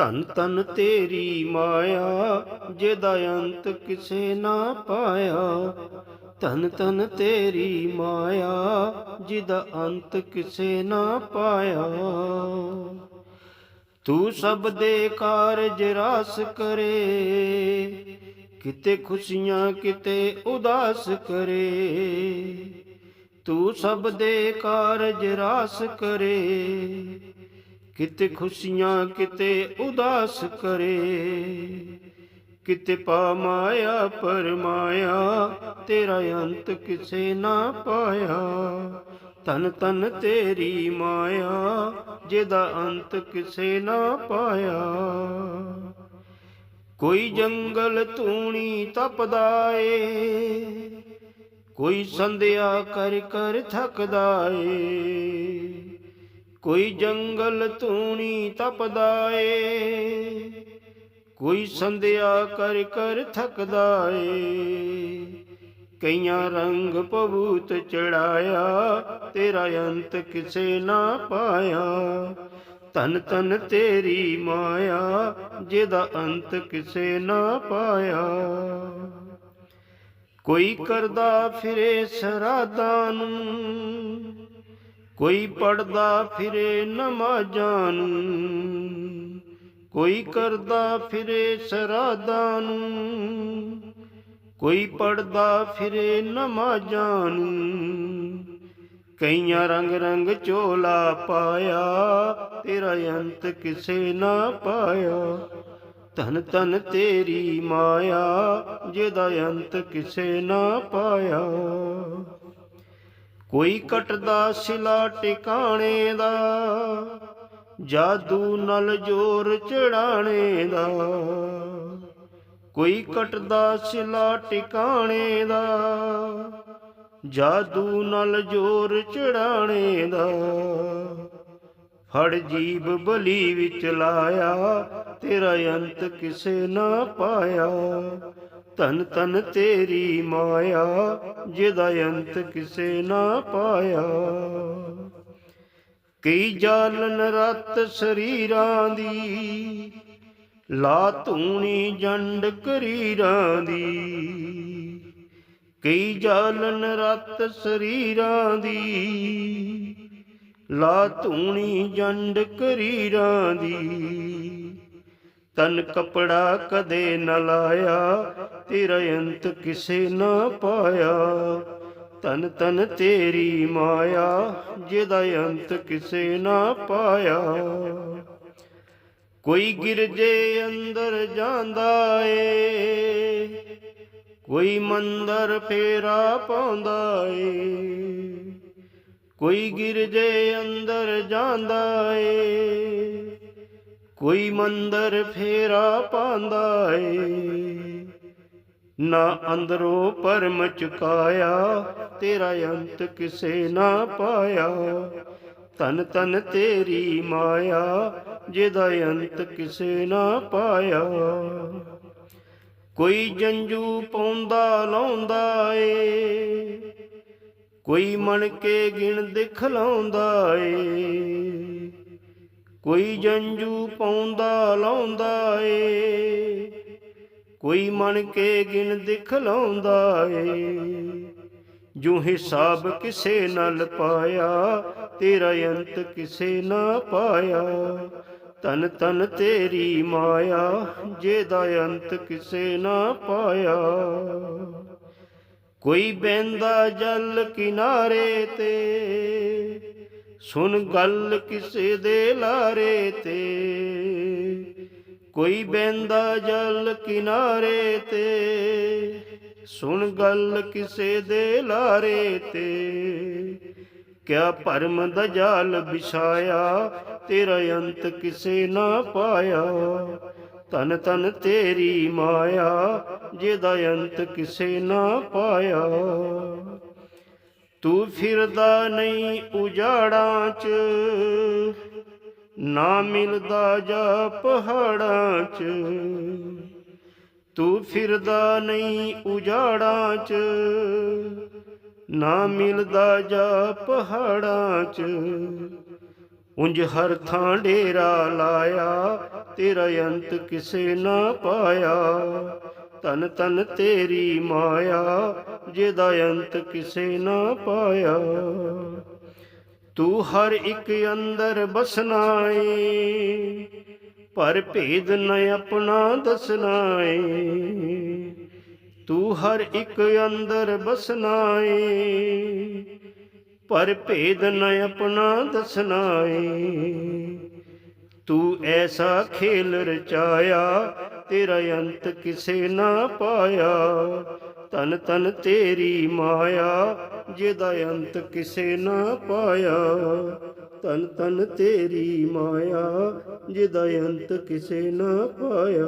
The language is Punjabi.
ਧਨ ਧਨ ਤੇਰੀ ਮਾਇਆ, ਜਿਹਦਾ ਅੰਤ ਕਿਸੇ ਨਾ ਪਾਇਆ। ਧਨ ਧਨ ਤੇਰੀ ਮਾਇਆ, ਜਿਹਦਾ ਅੰਤ ਕਿਸੇ ਨਾ ਪਾਇਆ। ਤੂੰ ਸਭ ਦੇ ਕਾਰਜ ਰਾਸ ਕਰੇ, ਕਿਤੇ ਖੁਸ਼ੀਆਂ, ਕਿਤੇ ਉਦਾਸ ਕਰੇ। ਤੂੰ ਸਭ ਦੇ ਕਾਰਜ ਰਾਸ ਕਰੇ ਕਿਤੇ ਖੁਸ਼ੀਆਂ, ਕਿਤੇ ਉਦਾਸ ਕਰੇ। ਕਿਤੇ ਪਾ ਮਾਇਆ ਪਰਮਾਇਆ ਤੇਰਾ ਅੰਤ ਕਿਸੇ ਨਾ ਪਾਇਆ। ਤਨ ਤਨ ਤੇਰੀ ਮਾਇਆ, ਜਿਹਦਾ ਅੰਤ ਕਿਸੇ ਨਾ ਪਾਇਆ। ਕੋਈ ਜੰਗਲ ਤੂਣੀ ਤਪਦਾ ਏ, ਕੋਈ ਸੰਧਿਆ ਕਰ ਕਰ ਥੱਕਦਾ ਏ। ਕੋਈ ਜੰਗਲ ਤੂਣੀ ਤਪਦਾ ਏ ਕੋਈ ਸੰਧਿਆ ਕਰ ਕਰ ਥੱਕਦਾ ਏ ਕਈਆਂ ਰੰਗ ਪਵੂਤ ਚੜਾਇਆ, ਤੇਰਾ ਅੰਤ ਕਿਸੇ ਨਾ ਪਾਇਆ। ਤਨ ਤਨ ਤੇਰੀ ਮਾਇਆ, ਜਿਹਦਾ ਅੰਤ ਕਿਸੇ ਨਾ ਪਾਇਆ। ਕੋਈ ਕਰਦਾ ਫਿਰੇ ਸਰਾਧਾਂ ਨੂੰ ਕੋਈ ਪੜਦਾ ਫਿਰੇ ਨਮਾਜ਼ਾਂ ਨੂੰ ਕੋਈ ਕਰਦਾ ਫਿਰੇ ਸਰਾਧਾਂ ਨੂੰ, ਕੋਈ ਪੜਦਾ ਫਿਰੇ ਨਮਾਜ਼ਾਂ ਨੂੰ ਕਈਆਂ ਰੰਗ ਰੰਗ ਚੋਲਾ ਪਾਇਆ, ਤੇਰਾ ਅੰਤ ਕਿਸੇ ਨਾ ਪਾਇਆ। ਧਨ ਧਨ ਤੇਰੀ ਮਾਇਆ, ਜਿਹਦਾ ਅੰਤ ਕਿਸੇ ਨਾ ਪਾਇਆ। ਕੋਈ ਕਟਦਾ ਸਿਲਾ ਟਿਕਾਣੇ ਦਾ, ਜਾਦੂ ਨਾਲ ਜੋਰ ਚੜਾਣੇ ਦਾ। ਕੋਈ ਕਟਦਾ ਸਿਲਾ ਟਿਕਾਣੇ ਦਾ, ਜਾਦੂ ਨਾਲ ਜੋਰ ਚੜਾਣੇ ਦਾ। ਫੜ ਜੀਬ ਬਲੀ ਵਿੱਚ ਲਾਇਆ, ਤੇਰਾ ਅੰਤ ਕਿਸੇ ਨਾ ਪਾਇਆ। ਧਨ ਧਨ ਤੇਰੀ ਮਾਇਆ, ਜਿਹਦਾ ਅੰਤ ਕਿਸੇ ਨਾ ਪਾਇਆ। ਕਈ ਜਾਲਨ ਰਤ ਸਰੀਰਾਂ ਦੀ, ਲਾ ਧੂਣੀ ਜੰਡ ਕਰੀਰਾਂ ਦੀ। ਕਈ ਜਾਲਨ ਰਤ ਸਰੀਰਾਂ ਦੀ, ਲਾ ਧੂਣੀ ਜੰਡ ਕਰੀਰਾਂ ਦੀ। ਤਨ ਕਪੜਾ ਕਦੇ ਨ ਲਾਇਆ, ਤੇਰਾ ਅੰਤ ਕਿਸੇ ਨਾ ਪਾਇਆ। ਤਨ ਤਨ ਤੇਰੀ ਮਾਇਆ, ਜਿਹਦਾ ਅੰਤ ਕਿਸੇ ਨਾ ਪਾਇਆ। ਕੋਈ ਗਿਰਜੇ ਅੰਦਰ ਜਾਂਦਾ ਏ, ਕੋਈ ਮੰਦਰ ਫੇਰਾ ਪਾਉਂਦਾ ਏ। ਕੋਈ ਗਿਰਜੇ ਅੰਦਰ ਜਾਂਦਾ ਏ। ਕੋਈ ਮੰਦਰ ਫੇਰਾ ਪਾਂਦਾ ਏ ਨਾ ਅੰਦਰੋਂ ਪਰਮ ਚੁਕਾਇਆ, ਤੇਰਾ ਅੰਤ ਕਿਸੇ ਨਾ ਪਾਇਆ। ਤਨ ਤਨ ਤੇਰੀ ਮਾਇਆ, ਜਿਹਦਾ ਅੰਤ ਕਿਸੇ ਨਾ ਪਾਇਆ। ਕੋਈ ਜੰਜੂ ਪਾਉਂਦਾ ਲਾਉਂਦਾ ਏ ਕੋਈ ਮਣ ਕੇ ਗਿਣ ਦਿਖ ਲਾਉਂਦਾ ਏ ਕੋਈ ਜੰਜੂ ਪਾਉਂਦਾ ਲਾਉਂਦਾ ਏ ਕੋਈ ਮਣ ਕੇ ਗਿਣ ਦਿਖ ਲਾਉਂਦਾ ਏ ਜੋ ਹਿਸਾਬ ਕਿਸੇ ਨਾਲ ਪਾਇਆ, ਤੇਰਾ ਅੰਤ ਕਿਸੇ ਨਾ ਪਾਇਆ। ਤਨ ਤਨ ਤੇਰੀ ਮਾਇਆ, ਜਿਹਦਾ ਅੰਤ ਕਿਸੇ ਨਾ ਪਾਇਆ। ਕੋਈ ਬੈੰਦਾ ਜਲ ਕਿਨਾਰੇ ਤੇ ਸੁਣ ਗੱਲ ਕਿਸੇ ਦੇ ਲਾਰੇ ਤੇ। ਕੋਈ ਬੈੰਦਾ ਜਲ ਕਿਨਾਰੇ ਤੇ। ਸੁਣ ਗੱਲ ਕਿਸੇ ਦੇ ਲਾਰੇ ਤੇ। ਕਿਆ ਭਰਮ ਦਾ ਜਾਲ ਵਿਛਾਇਆ, ਤੇਰਾ ਅੰਤ ਕਿਸੇ ਨਾ ਪਾਇਆ। ਤਨ ਤਨ ਤੇਰੀ ਮਾਇਆ, ਜਿਹਦਾ ਅੰਤ ਕਿਸੇ ਨਾ ਪਾਇਆ। ਤੂੰ ਫਿਰਦਾ ਨਹੀਂ ਉਜਾੜਾਂ 'ਚ, ਨਾ ਮਿਲਦਾ ਜਾ ਪਹਾੜਾਂ 'ਚ। ਤੂੰ ਫਿਰਦਾ ਨਹੀਂ ਉਜਾੜਾਂ 'ਚ, ਨਾ ਮਿਲਦਾ ਜਾ ਪਹਾੜਾਂ 'ਚ। ਉੰਜ ਹਰ ਥਾਂ ਡੇਰਾ ਲਾਇਆ, ਤੇਰਾ ਅੰਤ ਕਿਸੇ ਨਾ ਪਾਇਆ। ਤਨ ਤਨ ਤੇਰੀ ਮਾਇਆ, ਜਿਹਦਾ ਅੰਤ ਕਿਸੇ ਨਾ ਪਾਇਆ। ਤੂੰ ਹਰ ਇੱਕ ਅੰਦਰ ਬਸਨਾ ਏ ਪਰ ਭੇਦ ਨ ਆਪਣਾ ਦੱਸਣਾ ਏ ਤੂੰ ਹਰ ਇੱਕ ਅੰਦਰ ਬਸਨਾ ਏ ਪਰ ਭੇਦ ਨ ਆਪਣਾ ਦੱਸਣਾ ਏ ਤੂੰ ਐਸਾ ਖੇਲ ਰਚਾਇਆ ਤੇਰਾ ਅੰਤ ਕਿਸੇ ਨਾ ਪਾਇਆ। ਤਨ ਤਨ ਤੇਰੀ ਮਾਇਆ, ਜਿਹਦਾ ਅੰਤ ਕਿਸੇ ਨਾ ਪਾਇਆ। ਤਨ ਤਨ ਤੇਰੀ ਮਾਇਆ, ਜਿਹਦਾ ਅੰਤ ਕਿਸੇ ਨਾ ਪਾਇਆ।